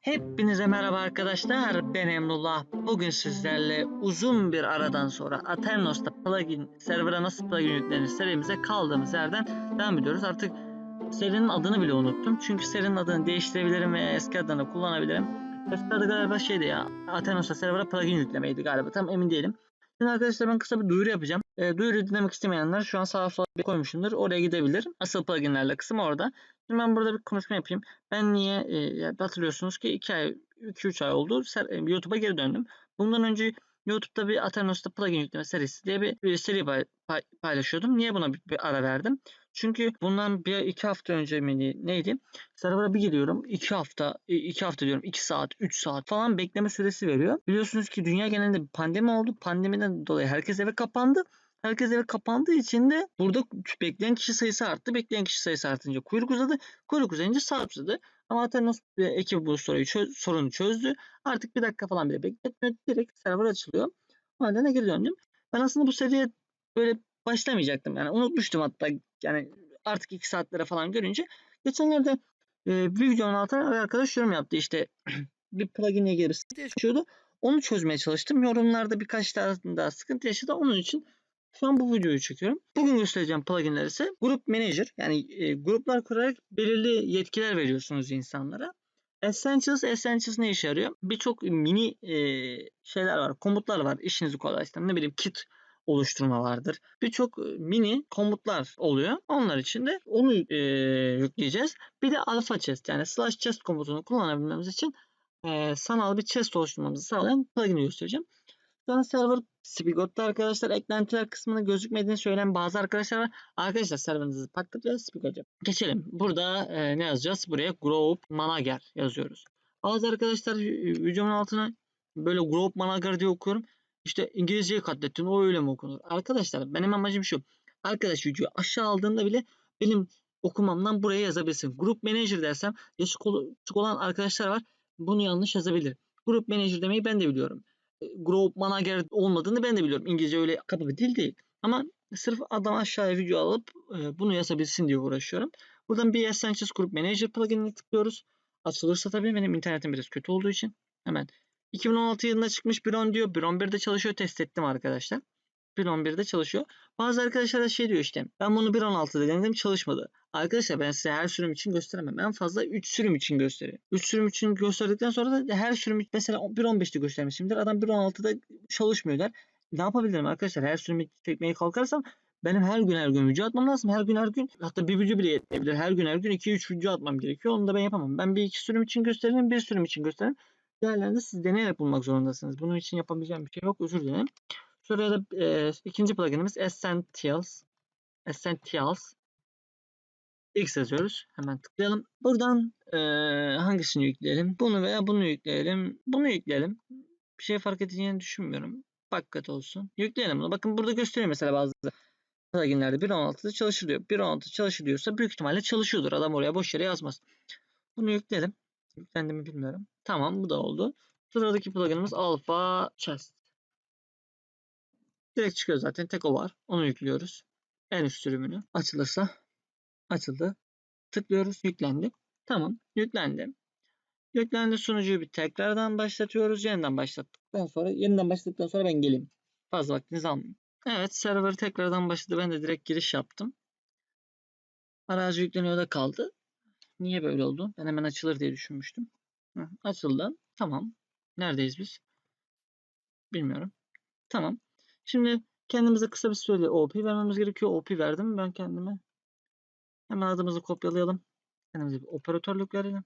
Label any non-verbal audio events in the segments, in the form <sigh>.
Hepinize merhaba arkadaşlar. Ben Emrullah. Bugün sizlerle uzun bir aradan sonra Aternos'ta plugin server'a nasıl plugin yüklenir serimize kaldığımız yerden devam ediyoruz. Artık serinin adını bile unuttum. Çünkü serinin adını değiştirebilirim veya eski adını kullanabilirim. Eski adı galiba şeydi ya. Aternos'ta server'a plugin yüklemeydi galiba. Tam emin değilim. Şimdi arkadaşlar ben kısa bir duyuru yapacağım. E, duyuru dinlemek istemeyenler şu an sağa sola bir koymuşumdur. Oraya gidebilir. Asıl pluginlerle kısım orada. Şimdi ben burada bir konuşma yapayım. Ben niye e, hatırlıyorsunuz ki 2 ay 2-3 ay oldu e, YouTube'a geri döndüm. Bundan önce YouTube'da bir Aternos'ta plugin yükleme serisi diye bir, bir seri pay- pay- paylaşıyordum. Niye buna bir, bir ara verdim? Çünkü bundan bir iki hafta önce mi neydi? Server'a bir giriyorum. 2 hafta, 2 hafta diyorum 2 saat, 3 saat falan bekleme süresi veriyor. Biliyorsunuz ki dünya genelinde bir pandemi oldu. Pandemiden dolayı herkes eve kapandı. Herkes eve kapandığı için de burada bekleyen kişi sayısı arttı. Bekleyen kişi sayısı artınca kuyruk uzadı. Kuyruk uzayınca saat uzadı. Ama Aternos e, ekibi bu soruyu çöz, sorunu çözdü. Artık bir dakika falan bile bekletmiyor. Direkt server açılıyor. O nedenle geri döndüm. Ben aslında bu seriye böyle başlamayacaktım. Yani unutmuştum hatta. Yani artık 2 saatlere falan görünce. Geçenlerde e, bir videonun altına bir arkadaş yorum yaptı. İşte <clears throat> bir plugin'e girip sıkıntı yaşıyordu. Onu çözmeye çalıştım. Yorumlarda birkaç tane daha sıkıntı yaşadı. Onun için şu an bu videoyu çekiyorum. Bugün göstereceğim pluginler ise Group Manager yani e, gruplar kurarak belirli yetkiler veriyorsunuz insanlara. Essentials, Essentials ne işe yarıyor? Birçok mini e, şeyler var, komutlar var. İşinizi kolaylaştıran ne bileyim kit oluşturma vardır. Birçok e, mini komutlar oluyor. Onlar için de onu e, yükleyeceğiz. Bir de alpha chest yani slash chest komutunu kullanabilmemiz için e, sanal bir chest oluşturmamızı sağlayan plugin'i göstereceğim. An server Spigot'ta arkadaşlar eklentiler kısmında gözükmediğini söyleyen bazı arkadaşlar var. Arkadaşlar serverınızı paketlayacağız Spigot'a. Geçelim. Burada e, ne yazacağız? Buraya Group Manager yazıyoruz. Bazı arkadaşlar videomun altına böyle Group Manager diye okuyorum. İşte İngilizceyi katlettin o öyle mi okunur? Arkadaşlar benim amacım şu. Arkadaş videoyu aşağı aldığında bile benim okumamdan buraya yazabilsin. Group Manager dersem yaşı küçük olan arkadaşlar var. Bunu yanlış yazabilir. Group Manager demeyi ben de biliyorum. Group Manager olmadığını ben de biliyorum. İngilizce öyle kapı bir dil değil. Ama sırf adam aşağıya video alıp e, bunu yazabilsin diye uğraşıyorum. Buradan bir Essentials Group Manager pluginini tıklıyoruz. Açılırsa tabii benim internetim biraz kötü olduğu için hemen 2016 yılında çıkmış 1.10 diyor. 1.11'de çalışıyor. Test ettim arkadaşlar. 1.11'de çalışıyor. Bazı arkadaşlar da şey diyor işte ben bunu 1.16'da denedim çalışmadı. Arkadaşlar ben size her sürüm için gösteremem. En fazla 3 sürüm için gösteririm. 3 sürüm için gösterdikten sonra da her sürüm mesela 1.15'te göstermişimdir. Adam 1.16'da çalışmıyor der. Ne yapabilirim arkadaşlar? Her sürümü çekmeye kalkarsam benim her gün her gün video atmam lazım. Her gün her gün hatta bir video bile yetmeyebilir. Her gün her gün 2-3 video atmam gerekiyor. Onu da ben yapamam. Ben bir iki sürüm için gösteririm, bir sürüm için gösteririm. Diğerlerini siz deneyerek bulmak zorundasınız. Bunun için yapabileceğim bir şey yok. Özür dilerim. Şuraya da e, ikinci pluginimiz Essentials. Essentials. X yazıyoruz. Hemen tıklayalım. Buradan e, hangisini yükleyelim? Bunu veya bunu yükleyelim. Bunu yükleyelim. Bir şey fark edeceğini düşünmüyorum. Fakat olsun. Yükleyelim bunu. Bakın burada gösteriyor mesela bazı pluginlerde 1.16'da çalışır diyor. 1.16 çalışır diyorsa büyük ihtimalle çalışıyordur. Adam oraya boş yere yazmaz. Bunu yükleyelim. Yüklendi mi bilmiyorum. Tamam bu da oldu. Sıradaki pluginimiz Alpha Chest. Direkt çıkıyor zaten. Tek o var. Onu yüklüyoruz. En üst sürümünü. Açılırsa açıldı. Tıklıyoruz. Yüklendi. Tamam. Yüklendi. Yüklendi sunucuyu bir tekrardan başlatıyoruz. Yeniden başlattıktan sonra yeniden başladıktan sonra ben geleyim. Fazla vaktinizi almayayım. Evet server tekrardan başladı. Ben de direkt giriş yaptım. Arazi yükleniyor da kaldı. Niye böyle oldu? Ben hemen açılır diye düşünmüştüm. Hı, açıldı. Tamam. Neredeyiz biz? Bilmiyorum. Tamam. Şimdi kendimize kısa bir süreli OP vermemiz gerekiyor. OP verdim. Ben kendime hemen adımızı kopyalayalım. Kendimize bir operatörlük verelim.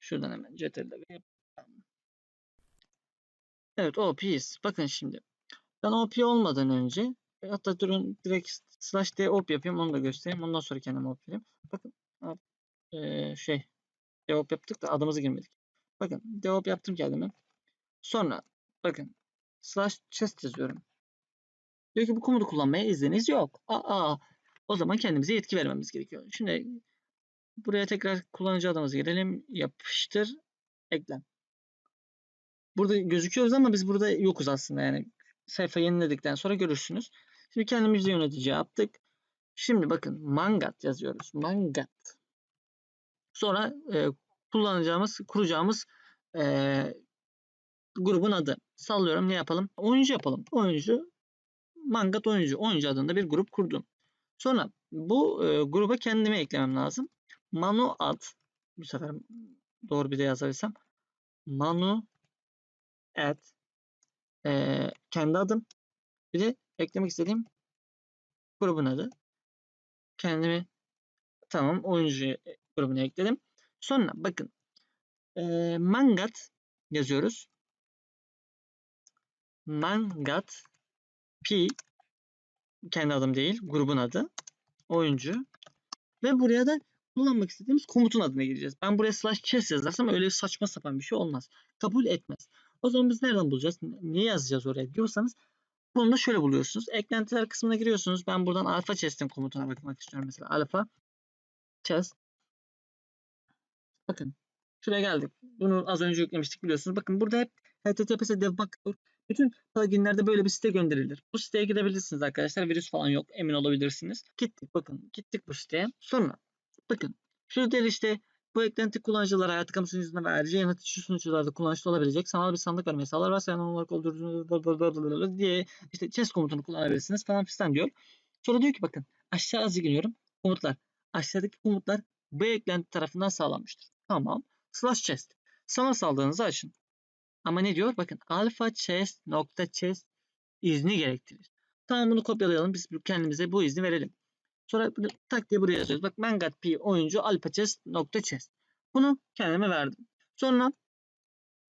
Şuradan hemen CTRL'de Evet OP'yiz. Bakın şimdi. Ben OP olmadan önce hatta durun direkt slash d op yapayım onu da göstereyim. Ondan sonra kendime op vereyim. Bakın ee, şey DevOps yaptık da adımızı girmedik. Bakın DevOps yaptım kendime. Sonra bakın slash chest yazıyorum. Diyor ki bu komutu kullanmaya izniniz yok. Aa, o zaman kendimize yetki vermemiz gerekiyor. Şimdi buraya tekrar kullanıcı adımızı girelim. Yapıştır. Eklen. Burada gözüküyoruz ama biz burada yokuz aslında. Yani sayfa yeniledikten sonra görürsünüz. Şimdi kendimizi yönetici yaptık. Şimdi bakın mangat yazıyoruz. Mangat. Sonra e, kullanacağımız, kuracağımız eee, grubun adı. Sallıyorum ne yapalım? Oyuncu yapalım. Oyuncu, Mangat oyuncu. Oyuncu adında bir grup kurdum. Sonra bu e, gruba kendime eklemem lazım. Manu ad. Bu sefer doğru bir de yazabilsem. Manu ad. e, kendi adım. Bir de eklemek istediğim grubun adı. Kendimi tamam oyuncu grubuna ekledim. Sonra bakın e, Mangat yazıyoruz. Mangat P kendi adım değil, grubun adı. Oyuncu. Ve buraya da kullanmak istediğimiz komutun adına gireceğiz. Ben buraya slash chess yazarsam öyle saçma sapan bir şey olmaz. Kabul etmez. O zaman biz nereden bulacağız? Niye yazacağız oraya diyorsanız bunu da şöyle buluyorsunuz. Eklentiler kısmına giriyorsunuz. Ben buradan alfa chest'in komutuna bakmak istiyorum mesela. Alfa chest. Bakın. Şuraya geldik. Bunu az önce yüklemiştik biliyorsunuz. Bakın burada hep HTTPS debugger bütün pluginlerde böyle bir site gönderilir. Bu siteye gidebilirsiniz arkadaşlar. Virüs falan yok. Emin olabilirsiniz. Gittik bakın. Gittik bu siteye. Sonra bakın. Şurada işte bu eklenti kullanıcılara hayat kamu sunucusunda ve ayrıca yönetici sunucularda kullanışlı olabilecek sanal bir sandık vermeyi sağlar. Varsayan olarak olduğunu diye işte chess komutunu kullanabilirsiniz falan fistan diyor. Sonra diyor ki bakın aşağı azı giriyorum. Komutlar. Aşağıdaki komutlar bu eklenti tarafından sağlanmıştır. Tamam. Slash chest. Sana saldığınızı açın. Ama ne diyor? Bakın alpha chest nokta chest izni gerektirir. Tamam bunu kopyalayalım. Biz kendimize bu izni verelim. Sonra bunu tak diye buraya yazıyoruz. Bak mangat p oyuncu alpha chest nokta chest. Bunu kendime verdim. Sonra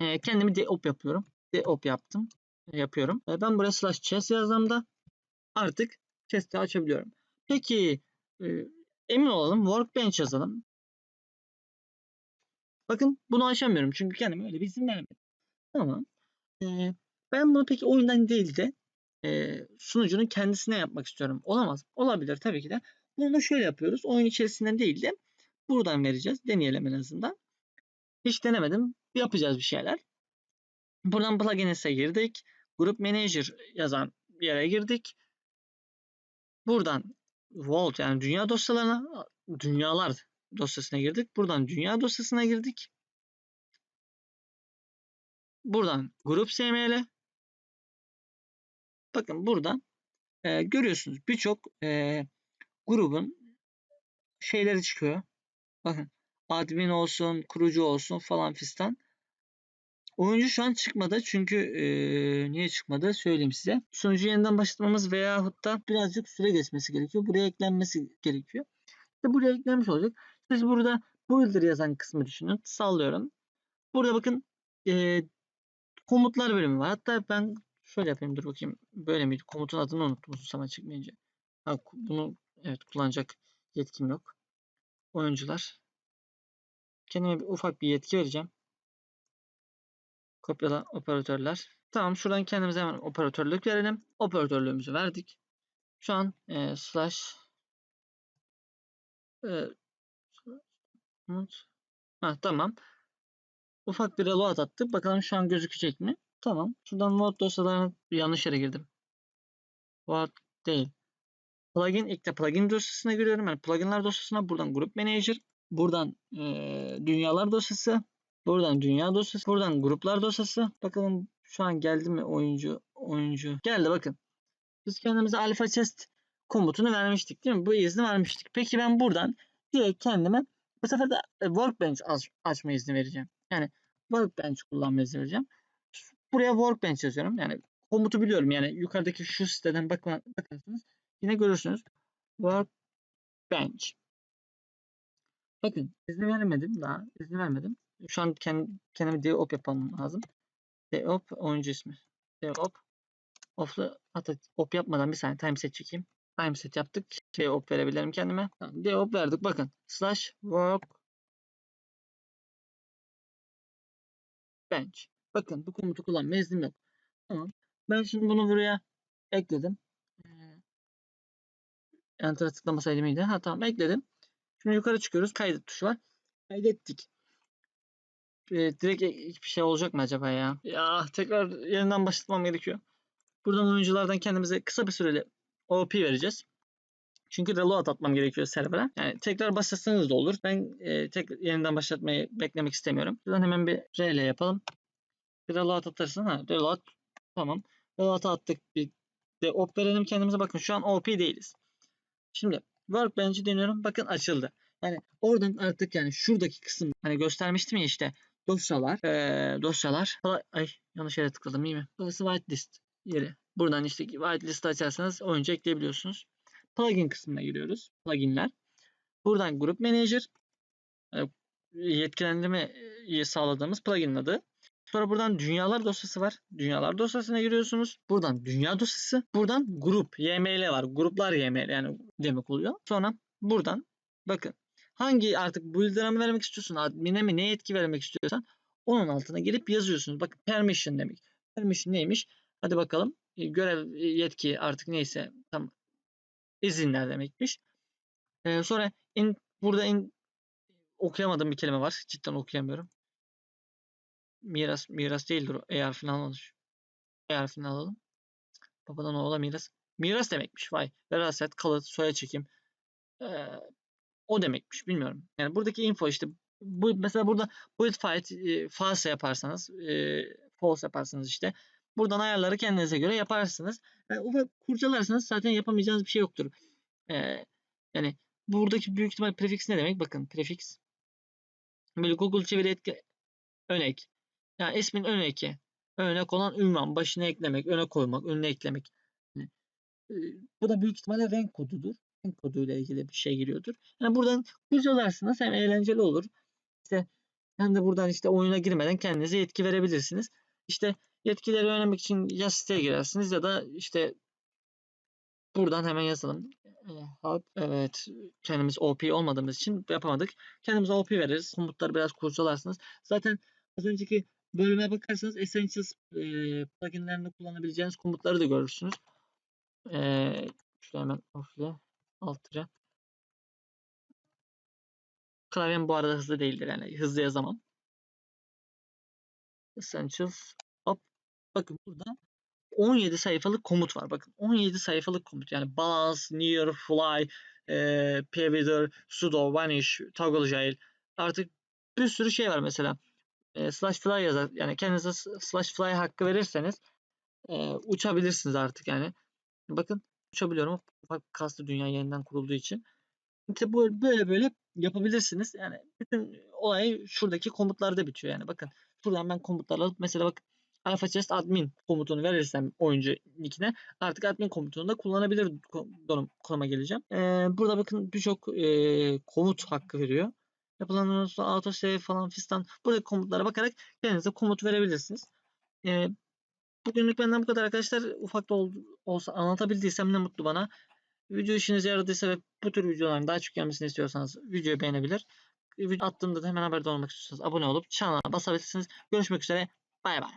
e, kendimi deop yapıyorum. Deop yaptım. E, yapıyorum. E, ben buraya slash chest yazdığımda artık chest'i açabiliyorum. Peki e, emin olalım. Workbench yazalım. Bakın bunu açamıyorum. Çünkü kendime öyle bir izin vermedim. Tamam. Ee, ben bunu peki oyundan değil de e, sunucunun kendisine yapmak istiyorum. Olamaz. Olabilir tabii ki de. Bunu da şöyle yapıyoruz. Oyun içerisinden değil de buradan vereceğiz. Deneyelim en azından. Hiç denemedim. Yapacağız bir şeyler. Buradan plugins'e girdik. Group Manager yazan bir yere girdik. Buradan Vault yani dünya dosyalarına dünyalar dosyasına girdik. Buradan dünya dosyasına girdik. Buradan grup SML. Bakın buradan e, görüyorsunuz birçok e, grubun şeyleri çıkıyor. Bakın admin olsun, kurucu olsun falan fistan. Oyuncu şu an çıkmadı çünkü e, niye çıkmadı söyleyeyim size. Sunucu yeniden başlatmamız veyahut da birazcık süre geçmesi gerekiyor. Buraya eklenmesi gerekiyor. İşte buraya eklenmiş olacak. Siz burada builder yazan kısmı düşünün. Sallıyorum. Burada bakın e, komutlar bölümü var. Hatta ben şöyle yapayım dur bakayım. Böyle miydi? Komutun adını unuttum zaman çıkmayınca. Ha, bunu evet kullanacak yetkim yok. Oyuncular. Kendime bir ufak bir yetki vereceğim. Kopyala operatörler. Tamam şuradan kendimize hemen operatörlük verelim. Operatörlüğümüzü verdik. Şu an e, slash e, ha, tamam. Ufak bir reload attık. Bakalım şu an gözükecek mi? Tamam. Şuradan Word dosyalarına yanlış yere girdim. Word değil. Plugin ilk de plugin dosyasına giriyorum. Yani pluginler dosyasına buradan Group Manager, buradan e, dünyalar dosyası, buradan dünya dosyası, buradan gruplar dosyası. Bakalım şu an geldi mi oyuncu oyuncu. Geldi bakın. Biz kendimize alpha chest komutunu vermiştik değil mi? Bu izni vermiştik. Peki ben buradan direkt kendime bu sefer de workbench aç, açma izni vereceğim. Yani workbench kullanma izni vereceğim. Buraya workbench yazıyorum. Yani komutu biliyorum. Yani yukarıdaki şu siteden bakma, bakarsınız. Yine görürsünüz. Workbench. Bakın izni vermedim daha. izni vermedim. Şu an kendim, kendime deop yapmam lazım. Deop oyuncu ismi. Deop. Off'la hatta op yapmadan bir saniye timeset çekeyim. Timeset yaptık. Deop verebilirim kendime. Tamam, deop verdik. Bakın. Slash work bench. Bakın bu komutu kullanma iznim yok. Tamam. Ben şimdi bunu buraya ekledim. Enter'a tıklamasaydım iyiydi. Ha tamam ekledim. Şimdi yukarı çıkıyoruz. Kaydet tuşu var. Kaydettik. Ee, direkt hiçbir şey olacak mı acaba ya? Ya tekrar yeniden başlatmam gerekiyor. Buradan oyunculardan kendimize kısa bir süreli OP vereceğiz. Çünkü reload atmam gerekiyor server'a. Yani tekrar başlatsanız da olur. Ben e, tek yeniden başlatmayı beklemek istemiyorum. Buradan hemen bir RL yapalım. Bir reload atarsın. Ha, reload. Tamam. Reload attık. Bir de op verelim kendimize. Bakın şu an OP değiliz. Şimdi Workbench'i deniyorum. Bakın açıldı. Yani oradan artık yani şuradaki kısım hani göstermiştim ya işte dosyalar, eee, dosyalar. Ay yanlış yere tıkladım iyi mi? Burası whitelist yeri. Buradan işte whitelist açarsanız oyuncu ekleyebiliyorsunuz. Plugin kısmına giriyoruz. Pluginler. Buradan Group Manager e, yetkilendirmeyi sağladığımız plugin adı. Sonra buradan dünyalar dosyası var. Dünyalar dosyasına giriyorsunuz. Buradan dünya dosyası. Buradan grup YML var. Gruplar YML yani demek oluyor. Sonra buradan bakın hangi artık builder'a mı vermek istiyorsun, admin'e mi ne yetki vermek istiyorsan onun altına gelip yazıyorsunuz. Bakın permission demek. Permission neymiş? Hadi bakalım. E, Görev e, yetki artık neyse izinler demekmiş. Ee, sonra in, burada in, okuyamadığım bir kelime var. Cidden okuyamıyorum. Miras, miras değildir o. E harfini alalım. E harfini alalım. Babadan oğula miras. Miras demekmiş. Vay. Veraset, kalıt, soya çekim. Ee, o demekmiş. Bilmiyorum. Yani buradaki info işte bu mesela burada build fight e, false yaparsanız e, false yaparsanız işte buradan ayarları kendinize göre yaparsınız. Yani kurcalarsanız zaten yapamayacağınız bir şey yoktur. Ee, yani buradaki büyük ihtimal prefix ne demek? Bakın prefix. Böyle Google çeviri etki önek. Yani ismin ön eki. Örnek olan ünvan. Başına eklemek, öne koymak, önüne eklemek. Yani, e, bu da büyük ihtimalle renk kodudur. Renk koduyla ilgili bir şey giriyordur. Yani buradan kurcalarsınız hem eğlenceli olur. İşte hem de buradan işte oyuna girmeden kendinize yetki verebilirsiniz. İşte yetkileri öğrenmek için ya siteye girersiniz ya da işte buradan hemen yazalım. E, hub, Evet, kendimiz OP olmadığımız için yapamadık. Kendimize OP veririz. Komutları biraz kurcalarsınız. Zaten az önceki bölüme bakarsanız Essentials e, pluginlerinde kullanabileceğiniz komutları da görürsünüz. E, şöyle hemen off'le alt tire. Klavyem bu arada hızlı değildir yani hızlı yazamam. Essentials bakın burada 17 sayfalık komut var. Bakın 17 sayfalık komut. Yani balance, near, fly, e, pwither, sudo, vanish, toggle jail. Artık bir sürü şey var mesela. E, slash fly yazar. Yani kendinize slash fly hakkı verirseniz e, uçabilirsiniz artık yani. Bakın uçabiliyorum. Ufak kastı dünya yeniden kurulduğu için. İşte böyle böyle yapabilirsiniz. Yani bütün olay şuradaki komutlarda bitiyor yani. Bakın şuradan ben komutları alıp mesela bak alpha chest admin komutunu verirsem oyuncu nickine artık admin komutunu da kullanabilir ko- konum, konuma geleceğim. Ee, burada bakın birçok e, komut hakkı veriyor. Yapılan auto save falan fistan buradaki komutlara bakarak kendinize komut verebilirsiniz. Ee, bugünlük benden bu kadar arkadaşlar. Ufak da ol- olsa anlatabildiysem ne mutlu bana. Video işinize yaradıysa ve bu tür videoların daha çok gelmesini istiyorsanız videoyu beğenebilir. Video attığımda da hemen haberdar olmak istiyorsanız abone olup çanala basabilirsiniz. Görüşmek üzere. Bay bay.